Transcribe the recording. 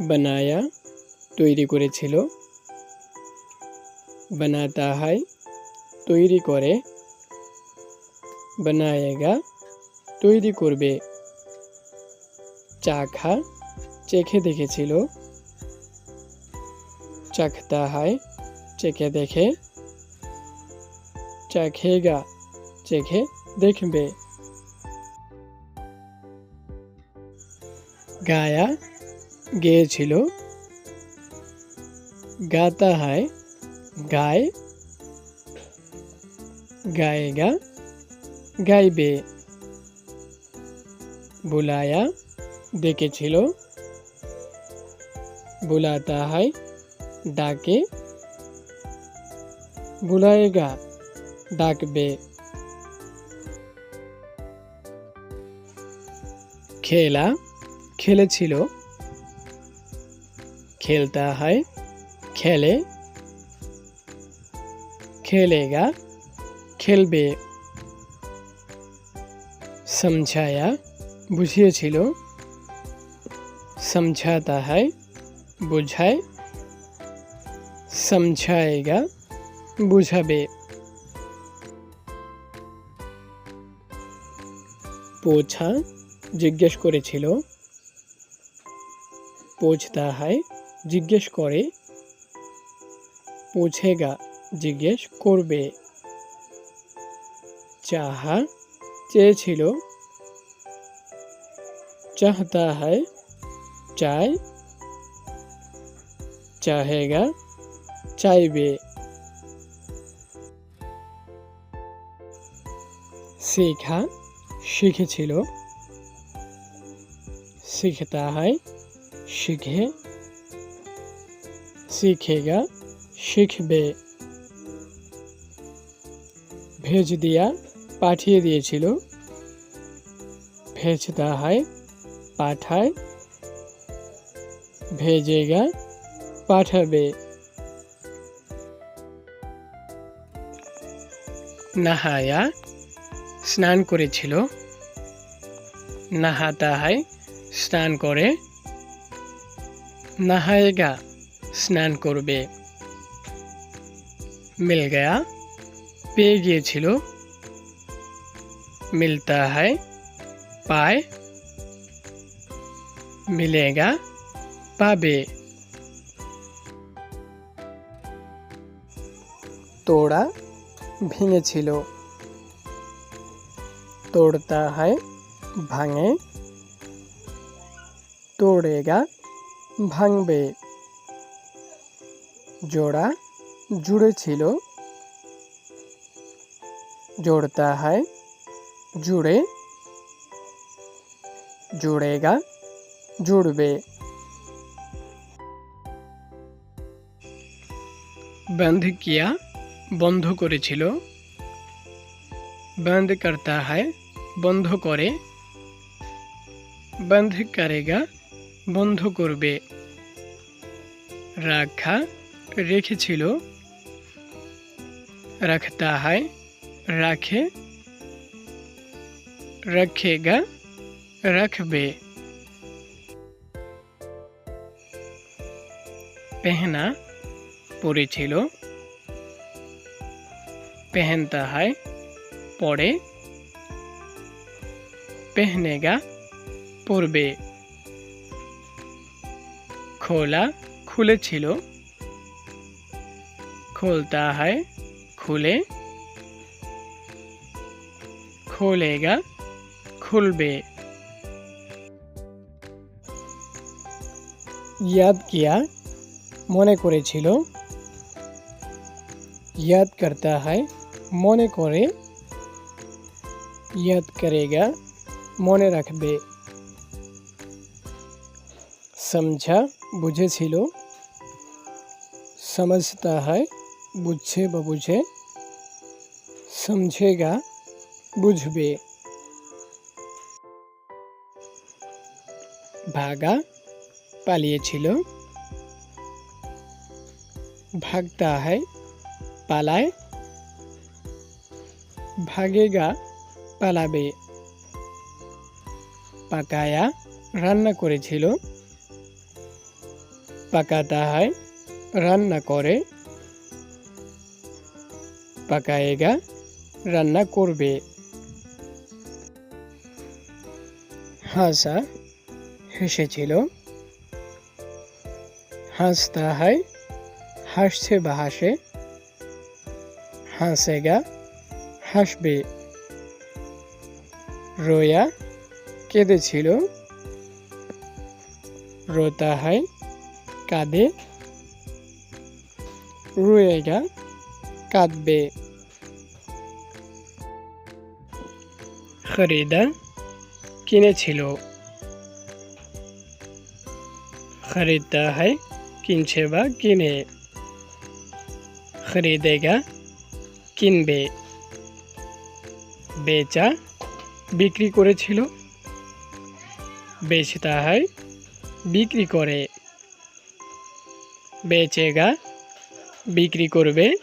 বানায়া তৈরি করেছিল। বানাতা হয় তৈরি করে। বানায়েগা তৈরি করবে। চাখা চেখে দেখেছিল। চাখতা হয় চেখে দেখে। চাখেগা চেখে দেখবে। গায়া গেয়েছিল। গাতা হয় গায়, গায়েগা, গাইবে বুলায়া ডেকেছিল। বুলাতা হয় ডাকে, বুলায়েগা ডাকবে। খেলা খেলেছিল। খেলতা হয় খেলে খেলেগা খেলবে সমঝায়া বুঝিয়েছিল সমঝাতা হয় বুঝায় সমঝায়েগা বুঝাবে পোছা জিজ্ঞেস করেছিল পোছতা হয় জিজ্ঞেস করে পোছেগা জিজ্ঞেস করবে। চাহা চেয়েছিল চাহতা হয় চায় চাহেগা চাইবে। শেখা শিখেছিল শিখতা হয় শিখে শিখেগা, শিখবে। ভেজ দিয়া পাঠিয়ে দিয়েছিল। ভেজতা হয় পাঠায়, ভেজেগা পাঠাবে। নাহায়া স্নান করেছিল। নাহাতা হয় স্নান করে। নাহায়েগা স্নান করবে। মিল গয়া, পেয়ে গিয়েছিল। মিলতা হয়, পায়। মিলেগা, পাবে। তোড়া ভেঙেছিল। তোড়তা হয়, ভাঙে। তোড়েগা ভাঙবে। জোড়া জুড়েছিল জোড়তা হয় জুড়ে। জুড়েগা জুড়বে। বন্ধ কিয়া বন্ধ করেছিল। বন্ধ করতা হয় বন্ধ করে। বন্ধ করেগা বন্ধ করবে। রাখা রেখেছিল, রাখতা হয়, রাখে, রাখেগা, রাখবে। পেহনা পরেছিল পেহেনতা হয় পরে পেহনেগা পরবে খোলা খুলেছিল খোলতা হয় খুলে খোলেগা খুলবে ইয়াদ কিয়া মনে করেছিল ইয়াদ করতা হয় মনে করে ইয়াদ করেগা মনে রাখবে সমঝা বুঝেছিল समझता है বুঝছে বা বুঝে, সমঝেগা, বুঝবে। ভাগা পালিয়েছিল। ভাগতা হয়, পালায়। ভাগেগা পালাবে। পাকায়া রান্না করেছিল। পাকাতা হয়, রান্না করে। পাকায়েগা রান্না করবে। হাসা হেসেছিল। হাসতা হয় হাসছে বা হাসে। হাসেগা হাসবে। রোয়া কেঁদেছিল। রোতা হয় কাঁদে। রুয়েগা কাঁদবে। খরিদা কিনেছিল। খরিদতা হয় কিনছে বা কিনে। খরিদেগা কিনবে। বেচা বিক্রি করেছিল। বেচতা হয় বিক্রি করে। বেচেগা বিক্রি করবে।